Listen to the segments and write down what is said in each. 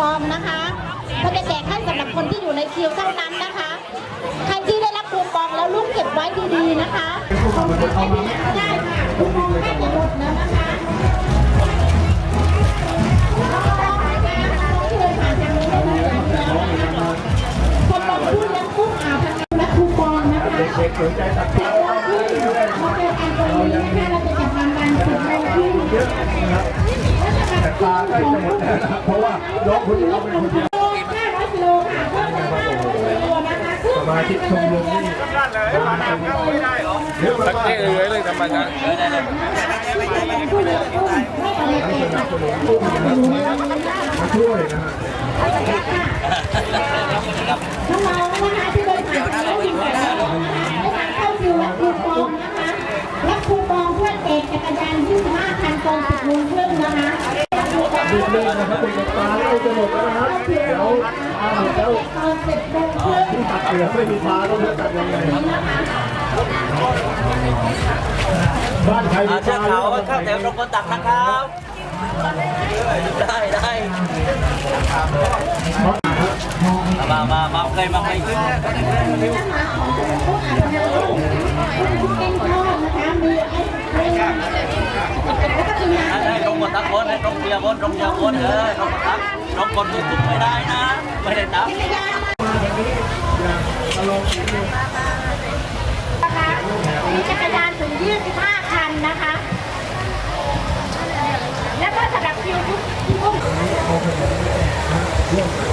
คูปองนะคะก็จะแจกให้สำหรับคนที่อยู่ในคิวเท่านั้นนะคะ ใครที่ได้รับคูปองแล้วลูกเก็บไว้ดีๆนะคะของไม่มีได้ค่ะคูปองแค่จะหมดแล้วนะคะคนลงทุนยังกุ้งอ่าวทางและคูปองนะคะเด็กๆสนใจตัดต่อเราเจอกันตรงนี้นะคะเราจะจัดงานกันสิบโมงครึ่ง ปลาใกล้จะหมดแล้วนะครับเพราะว่าน้องคนนี้เขาเป็นคนเดียว500กิโลค่ะเพิ่มานเลยมาชิกชมรมนี่ประมาณเยอะสักมากเลยเลยทำไมนะทั้งสนับสนุนผู้มีมาช่วยนะฮะน้องๆนะคะที่เดินผ่านไปแล้วอยู่แบบนี้นะคะเข้าคิวรับคูปองน เลยนะครับเด็กๆปลาใกล้จะหมดแล้วนะครับเดี๋ยวปลาหมดแล้วตอน10โมงครึ่งที่ตัดเหลือไม่มีปลาต้องเลือกตัดยังไงบ้านใครมีอาเชือลาเขาเข้าแถวตรงคนตักนะครับ ได้ได้มามามาเคยมาเคยขึ้นทอดนะคะมีไอศครีมแล้วก็มีน้ำ ได้ตรงหมดทั้งคนต รงเดียวคนตรงเดียวคนเออตรงครับตรงคนทุกไม่ได้นะ ไม่ได้ตับนะคะมีจักรยานถึง 25 คันนะคะ แล้วก็สำหรับคิวทุกทุก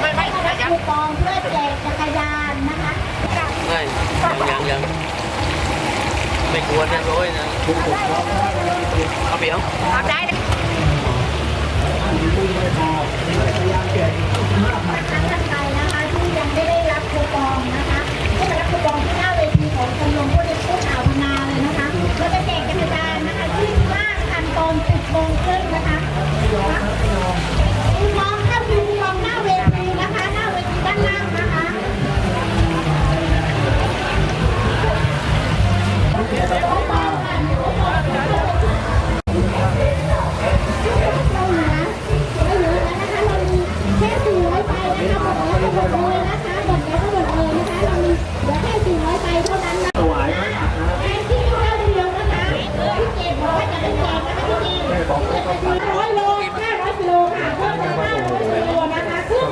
ไม่ไม่คูปองเพื่อแจกจักรยานนะคะไม่ยังยังไม่ควรนะร้อยนะเอาเปียวเอาได้ท่าน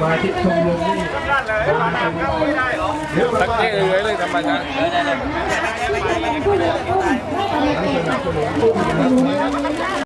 มาชิกชมรมนี่ประมาณเป็นเยอะสักมากเท่เลยเลยทำไมนะผู้เลี้ยงกุ้งให้อะไรทั้งแจสกนับสนุนผู้มี